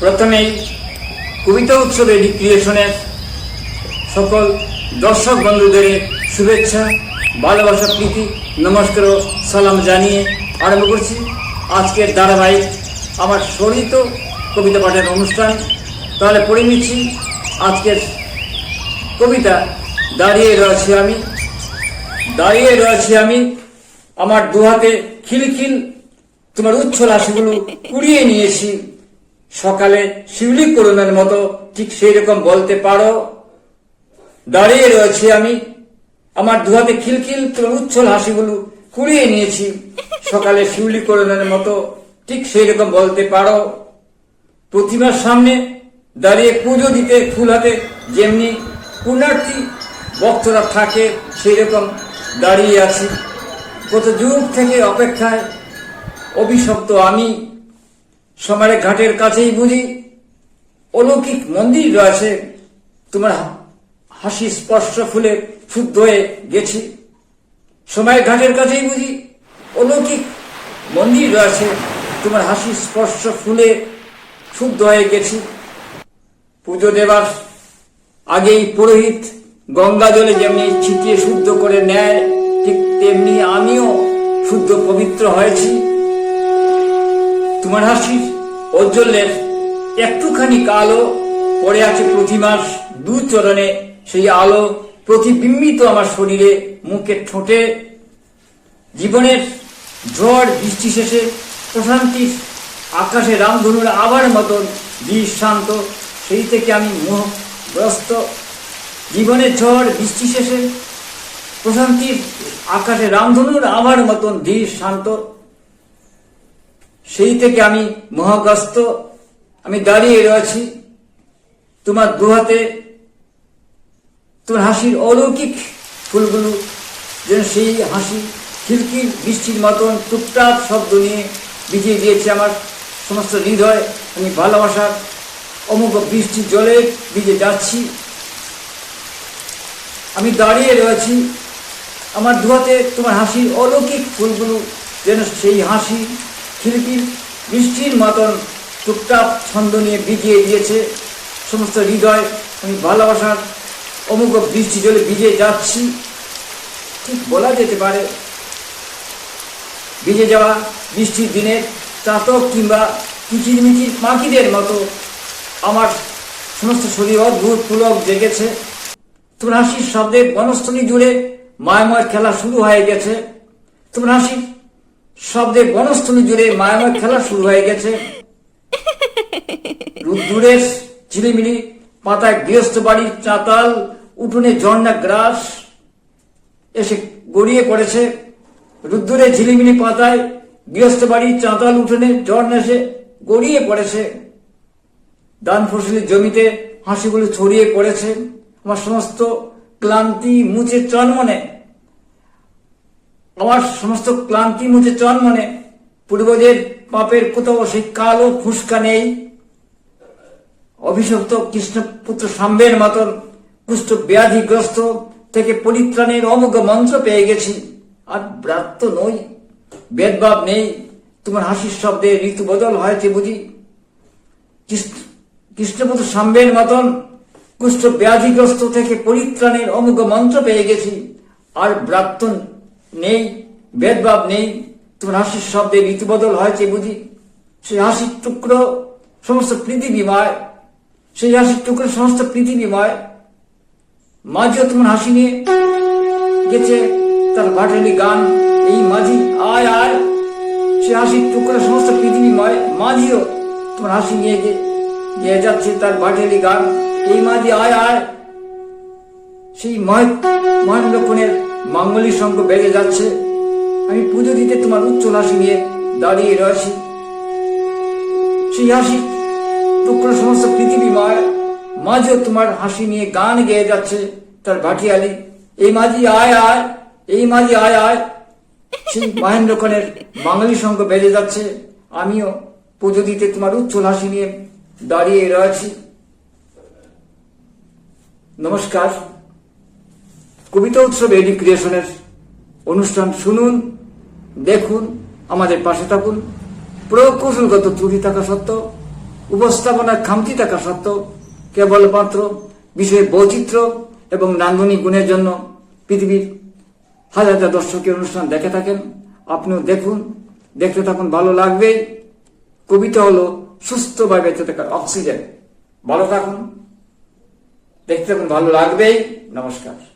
প্রথমেই কবিতা উৎসবে ক্রিয়েশনের সকল দর্শক বন্ধুদের শুভেচ্ছা, ভালোবাসা, প্রীতি, নমস্কার সালাম জানিয়ে আরম্ভ করছি। আজকের ধারাবাহিক আমার স্মরিত কবিতা পাঠের অনুষ্ঠান। তাহলে পড়ে নিচ্ছি আজকের কবিতা, দাঁড়িয়ে রয়েছি আমি। দাঁড়িয়ে রয়েছি আমি। আমার দুহাতে খিলখিল তোমার উচ্ছল হাসিগুলো কুড়িয়ে নিয়েছি। সকালে শিউলি করুণের মতো ঠিক সেই রকম বলতে পারো। দাঁড়িয়ে রয়েছি আমি। আমার দুহাতে খিলখিল উচ্ছল হাসিগুলো কুড়িয়ে নিয়েছি। সকালে শিউলি করুণের মতো ঠিক সেই রকম বলতে পারো। প্রতিমার সামনে দাঁড়িয়ে পুজো দিতে ফুল হাতে যেমনি পুণ্যার্থী ভক্তরা থাকে, সেই রকম দাঁড়িয়ে আছি। কত যুগ থেকে অপেক্ষায় অভিশপ্ত আমি সমারে ঘাটের কাছেই বুঝি অলৌকিক মন্দির রয়েছে। তোমার হাসি স্পর্শ ফুলে শুদ্ধ হয়ে গেছি। সময়ের ঘাটের কাছেই বুঝি অলৌকিক মন্দির রয়েছে। তোমার হাসি স্পর্শ ফুলে শুদ্ধ হয়ে গেছি। পুজো দেবার আগেই পুরোহিত গঙ্গা জলে যেমনি ছিটিয়ে শুদ্ধ করে নেয়, ঠিক তেমনি আমিও শুদ্ধ পবিত্র হয়েছি। তোমার হাসির ঔজ্জ্বল্যের একটুখানি আলো পড়ে আছে প্রতিমাস দু চরণে। সেই আলো প্রতিবিম্বিত আমার শরীরে মুখে ঠোঁটে। জীবনের ঝড় বৃষ্টি শেষে প্রশান্তির আকাশে রামধনুর আবার মতন শান্ত। সেই থেকে আমি মোহগ্রস্ত। জীবনের ঝড় বৃষ্টি শেষে প্রশান্তির আকাশে রামধনুর আবার মতন শান্ত। সেই থেকে আমি মহাগ্রস্ত। আমি দাঁড়িয়ে রয়েছি। তোমার দুহাতে তোমার হাসির অলৌকিক ফুলগুলো যেন সেই হাসি খিলকিল বৃষ্টির মতন টুকটাক শব্দ নিয়ে ভিজিয়ে দিয়েছে আমার সমস্ত হৃদয়। আমি ভালোবাসার অমুক বৃষ্টির জলে ভিজে যাচ্ছি। আমি দাঁড়িয়ে রয়েছি। আমার দুহাতে তোমার হাসির অলৌকিক ফুলগুলো যেন সেই হাসি খিলকিল বৃষ্টির মতন টুকটাক ছন্দ নিয়ে ভিজিয়ে দিয়েছে। সমস্ত হৃদয়, আমি ভালোবাসার অমুক বৃষ্টি জলে ভিজে যাচ্ছি। ঠিক বলা যেতে পারে, ভিজে যাওয়া বৃষ্টির দিনের চাতক কিংবা কিচিরমিচির পাখিদের মতো আমার সমস্ত শরীর অদ্ভুত পুলক জেগেছে। তোমার হাসির শব্দে বনস্থলী জুড়ে মায়াময় খেলা শুরু হয়ে গেছে। হাসির শব্দে বনস্থলী জুড়ে মায়াময় খেলা শুরু হয়ে গেছে। রুদ্দুরের ঝিলিমিলি, পাতায় গৃহস্থ বাড়ির চাতাল, উঠোনে ঝর্ণা গ্রাস এসে গড়িয়ে পড়েছে। রুদ্দুরে ঝিলিমিলি, পাতায় গৃহস্থ বাড়ির চাতাল, উঠোনে ঝর্ণা এসে গড়িয়ে পড়েছে। দান ফসলের জমিতে হাসিগুলো ছড়িয়ে পড়েছে। আমার সমস্ত ক্লান্তি মুছে চনমনে আমার সমস্ত ক্লান্তি মুছে চনমনে পূর্বজের পাপের কোথাও সেই কালো ফুসকা নেই। অভিশপ্ত কৃষ্ণপুত্র সাম্বের মতন কুষ্ঠ ব্যাধিগ্রস্ত থেকে পরিত্রাণের অমুক মন্ত্র পেয়ে গেছি। আর ব্রাত্য নই, বেদভাব নেই। তোমার হাসির শব্দে ঋতু বদল হয়েছে বুঝি কৃষ্ণপুত্র সাম্বের মতন কুষ্ঠ ব্যাধিগ্রস্ত থেকে পরিত্রাণের অমুক মন্ত্র পেয়ে গেছি। আর ব্রাত্য নেই, ভেদভাব নেই। তোমার হাসির শব্দে ঋতু বদল হয়েছে বুঝি। সেই হাসির টুকরো সমস্ত পৃথিবীময় সেই হাসির টুকরো সমস্ত পৃথিবীময় মাঝিও তোমার হাসি নিয়ে গেছে তার ভাটালি গান। এই মাঝি, আয় আয়। সে হাসির টুকরো সমস্ত পৃথিবীময় মাঝিও তোমার হাসি নিয়ে গিয়ে যাচ্ছে তার ভাটালি গান। এই মাঝি, আয় আয়। সেই মহেন্দ্র লক্ষণের মাঙ্গলিক সঙ্গ বেড়ে যাচ্ছে। আমি পুজো দিতে তোমার উচ্চ হাসি নিয়ে দাঁড়িয়ে রয়েছি। সেই হাসি টুকরো সমস্ত পৃথিবী পৃথিবীময় মাঝেও তোমার হাসি নিয়ে গান গেয়ে যাচ্ছে তার ভাটিয়ালি। এই মাঝি, আয় আয়, এই মাঝি, আয় আয়। সেই মহেন্দ্র খানের বাঙালি সঙ্গ বেজে যাচ্ছে। আমিও পুজো দিতে তোমার উচ্ছল হাসি নিয়ে দাঁড়িয়ে রয়েছি। নমস্কার। কবিতা উৎসব এডি ক্রিয়েশনের অনুষ্ঠান শুনুন, দেখুন, আমাদের পাশে থাকুন। প্রকৌশলগত ত্রুটি থাকা সত্ত্বেও, উপস্থাপনার খামতি থাকা সত্ত্বেও, কেবলমাত্র বিষয়ে বৈচিত্র্য এবং নান্দনিক গুণের জন্য পৃথিবীর হাজার হাজার দর্শকের অনুষ্ঠান দেখে থাকেন। আপনিও দেখুন, দেখতে থাকুন, ভালো লাগবে। কবিতা হলো সুস্থভাবে বেঁচে থাকার অক্সিজেন। ভালো থাকুন, দেখতে থাকুন, ভালো লাগবেই নমস্কার।